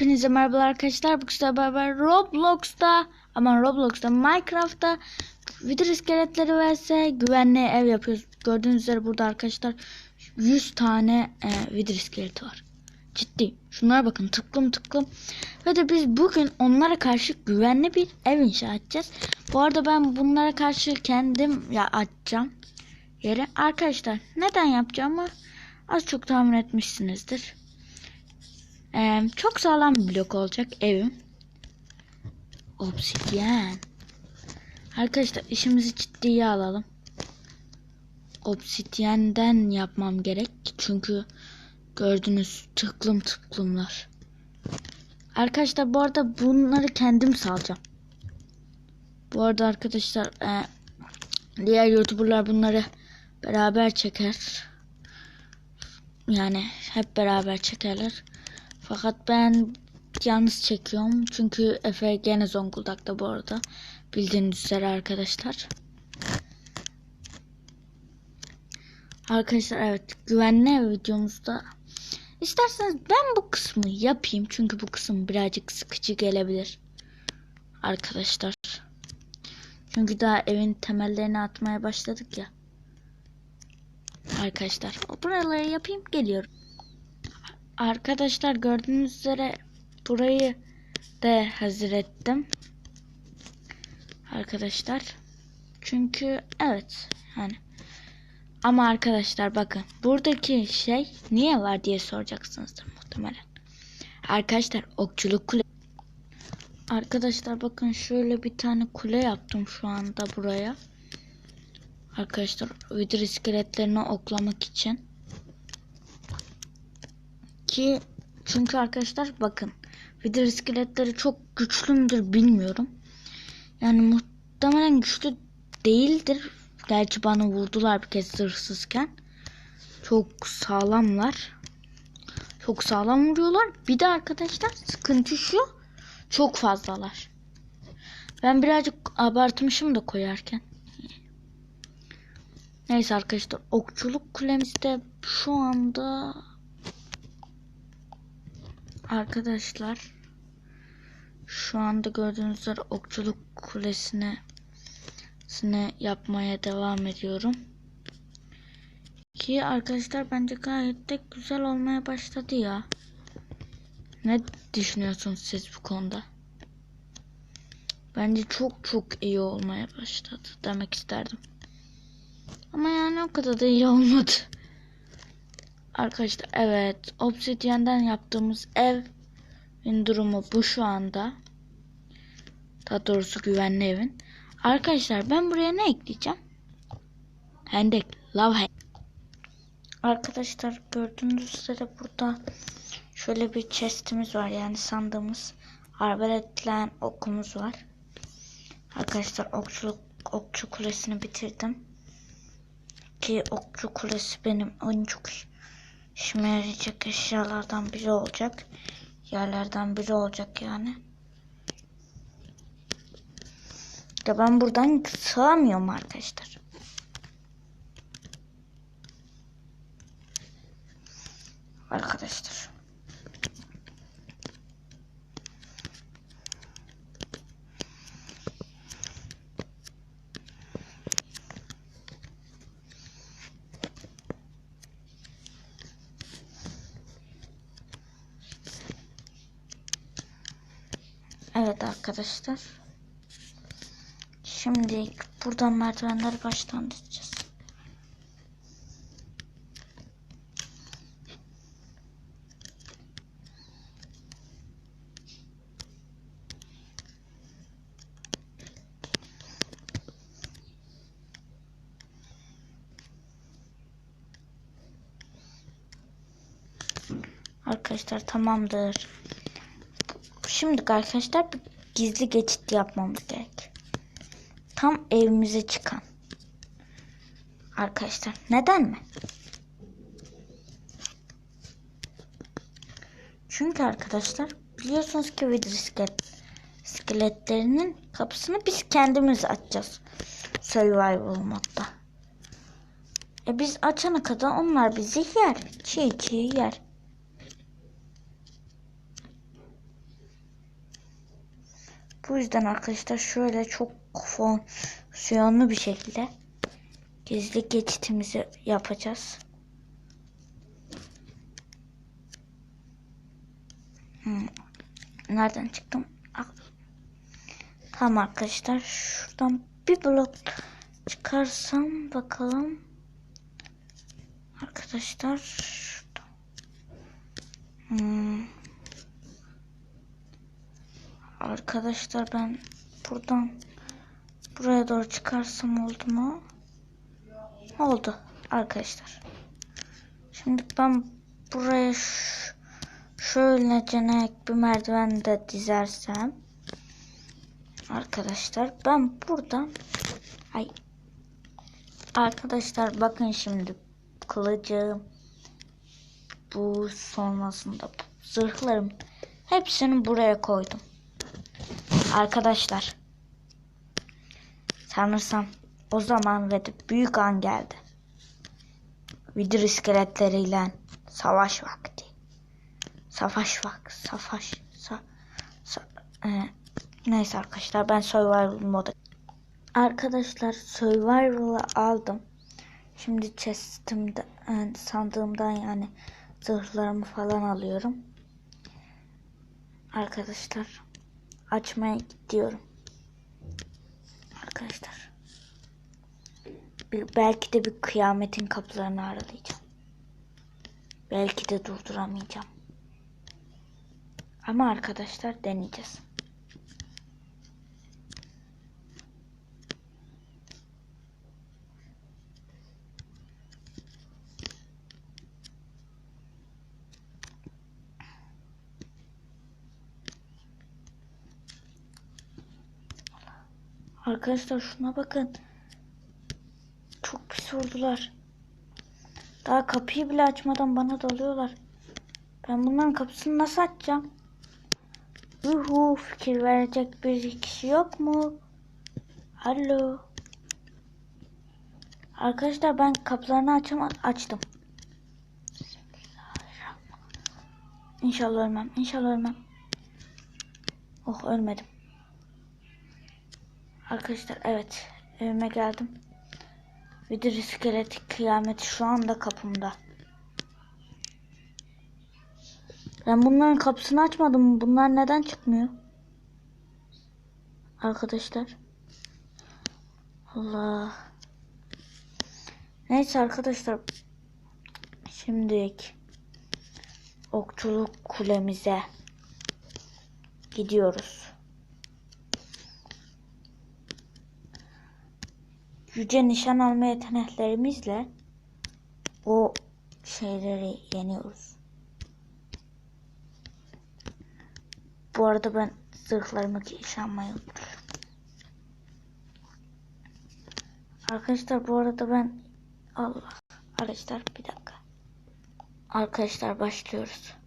Hepinize merhaba arkadaşlar. Bu sizlerle beraber Roblox'ta aman Roblox'ta Minecraft'ta video iskeletleri vs güvenli ev yapıyoruz. Gördüğünüz üzere burada arkadaşlar 100 tane e, video iskeleti var. Ciddi. Şunlara bakın tıklım tıklım. Ve de biz bugün onlara karşı güvenli bir ev inşa edeceğiz. Bu arada ben bunlara karşı kendim ya açacağım yere. Arkadaşlar neden yapacağımı az çok tahmin etmişsinizdir. Ee, çok sağlam bir blok olacak evim. Obsidyen. Arkadaşlar işimizi ciddiye alalım. Obsidyenden yapmam gerek. Çünkü gördünüz tıklım tıklımlar. Arkadaşlar bu arada bunları kendim salacağım. Bu arada arkadaşlar e, diğer youtuberlar bunları beraber çeker. Yani hep beraber çekerler. Fakat ben yalnız çekiyorum. Çünkü Efe gene Zonguldak'ta bu arada. Bildiğiniz üzere arkadaşlar. Arkadaşlar evet güvenli ev videomuzda isterseniz ben bu kısmı yapayım. Çünkü bu kısım birazcık sıkıcı gelebilir. Arkadaşlar. Çünkü daha evin temellerini atmaya başladık ya. Arkadaşlar buraları yapayım geliyorum. Arkadaşlar gördüğünüz üzere burayı da hazır ettim. Arkadaşlar. Çünkü evet yani ama arkadaşlar bakın buradaki şey niye var diye soracaksınızdır muhtemelen. Arkadaşlar okçuluk kule. Arkadaşlar bakın şöyle bir tane kule yaptım şu anda buraya. Arkadaşlar vidir iskeletlerini oklamak için. Ki çünkü arkadaşlar bakın vidir iskeletleri çok güçlü müdür bilmiyorum. Yani muhtemelen güçlü değildir. Gerçi bana vurdular bir kez hırsızken. Çok sağlamlar. Çok sağlam vuruyorlar. Bir de arkadaşlar sıkıntı şu. Çok fazlalar. Ben birazcık abartmışım da koyarken. Neyse arkadaşlar okçuluk kulemizde şu anda arkadaşlar şu anda gördüğünüz üzere okçuluk kulesine sine yapmaya devam ediyorum. Ki arkadaşlar bence gayet de güzel olmaya başladı ya. Ne düşünüyorsunuz siz bu konuda? Bence çok çok iyi olmaya başladı demek isterdim. Ama yani o kadar da iyi olmadı. Arkadaşlar evet obsidyenden yaptığımız evin durumu bu şu anda. Daha doğrusu güvenli evin. Arkadaşlar ben buraya ne ekleyeceğim? Hendek, lava hendek. Arkadaşlar gördüğünüz üzere burada şöyle bir chestimiz var yani sandığımız arbaletle okumuz var. Arkadaşlar okçuluk okçu kulesini bitirdim. Ki okçu kulesi benim en çok işime eşyalardan biri olacak. Yerlerden biri olacak yani. Ya ben buradan sığamıyorum arkadaşlar. Arkadaşlar. Evet arkadaşlar. Şimdi buradan merdivenleri baştan dizeceğiz. Arkadaşlar tamamdır. Şimdi arkadaşlar gizli geçit yapmamız gerek. Tam evimize çıkan. Arkadaşlar neden mi? Çünkü arkadaşlar biliyorsunuz ki video iskelet, iskeletlerinin kapısını biz kendimiz açacağız. Survival modda. E biz açana kadar onlar bizi yer. Çiğ çiğ yer. Bu yüzden arkadaşlar şöyle çok fonksiyonlu bir şekilde gizli geçitimizi yapacağız. Hmm. Nereden çıktım? Ah. Tamam arkadaşlar şuradan bir blok çıkarsam bakalım. Arkadaşlar şuradan. Hmm. Arkadaşlar ben buradan buraya doğru çıkarsam oldu mu? Oldu arkadaşlar. Şimdi ben buraya ş- şöylece bir merdiven de dizersem arkadaşlar ben buradan ay arkadaşlar bakın şimdi kılıcım bu sonrasında zırhlarım hepsini buraya koydum. Arkadaşlar sanırsam o zaman ve büyük an geldi. Vidir iskeletleriyle savaş vakti. Savaş vakti. Savaş. Sa, sa, e, neyse arkadaşlar ben survival moda. Arkadaşlar survival'ı aldım. Şimdi chest'imde yani sandığımdan yani zırhlarımı falan alıyorum. Arkadaşlar açmaya gidiyorum. Arkadaşlar. Bir, belki de bir kıyametin kapılarını aralayacağım. Belki de durduramayacağım. Ama arkadaşlar deneyeceğiz. Arkadaşlar şuna bakın. Çok pis oldular. Daha kapıyı bile açmadan bana dalıyorlar. Ben bunların kapısını nasıl açacağım? Yuhu fikir verecek bir kişi yok mu? Alo. Arkadaşlar ben kapılarını açam açtım. İnşallah ölmem. İnşallah ölmem. Oh ölmedim. Arkadaşlar evet evime geldim. Vidir iskeleti kıyameti şu anda kapımda. Ben bunların kapısını açmadım. Bunlar neden çıkmıyor? Arkadaşlar. Allah. Neyse arkadaşlar. Şimdilik okçuluk kulemize gidiyoruz. Yüce nişan alma yeteneklerimizle o şeyleri yeniyoruz. Bu arada ben zırhlarımı nişanmayı unutmuşum. Arkadaşlar bu arada ben Allah arkadaşlar bir dakika. Arkadaşlar başlıyoruz.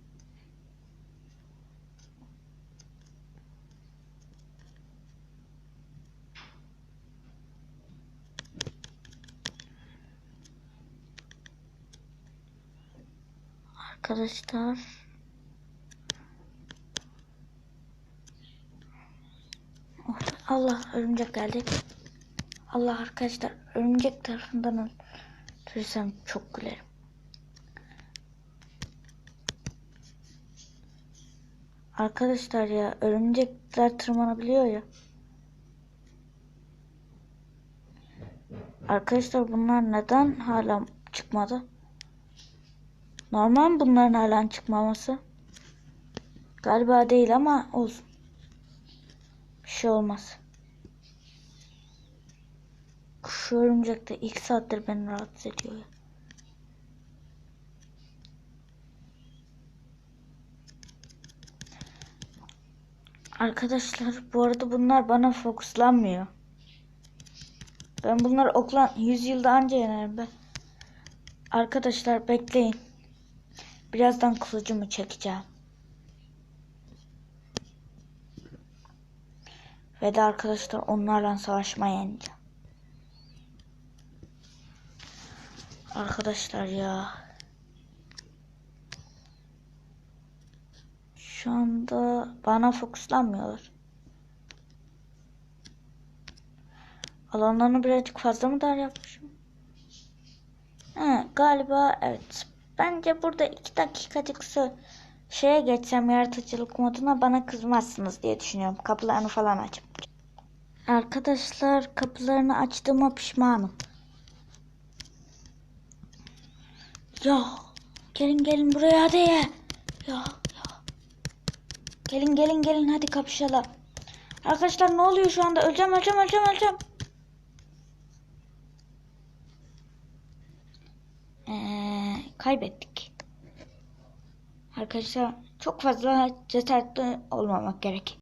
Arkadaşlar Allah örümcek geldi. Allah arkadaşlar örümcek tarafından öldürürsem çok gülerim. Arkadaşlar ya örümcekler tırmanabiliyor ya. Arkadaşlar bunlar neden hala çıkmadı? Normal mi bunların hala çıkmaması? Galiba değil ama olsun. Bir şey olmaz. Şu örümcek de ilk saattir beni rahatsız ediyor. Arkadaşlar bu arada bunlar bana fokuslanmıyor. Ben bunları oklan 100 yılda anca yenerim ben. Arkadaşlar bekleyin. Birazdan kılıcımı çekeceğim. Ve de arkadaşlar onlarla savaşmaya yeneceğim. Arkadaşlar ya. Şu anda bana fokuslanmıyorlar. Alanlarını birazcık fazla mı dar yapmışım? He, galiba evet. Bence burada iki dakikacık şeye geçsem yaratıcılık moduna bana kızmazsınız diye düşünüyorum. Kapılarını falan açıp. Arkadaşlar kapılarını açtığıma pişmanım. Ya gelin gelin buraya hadi. Ya ya. Gelin gelin gelin hadi kapışalım. Arkadaşlar ne oluyor şu anda? Öleceğim öleceğim öleceğim öleceğim. Ee, kaybettik. Arkadaşlar çok fazla cesaretli olmamak gerek.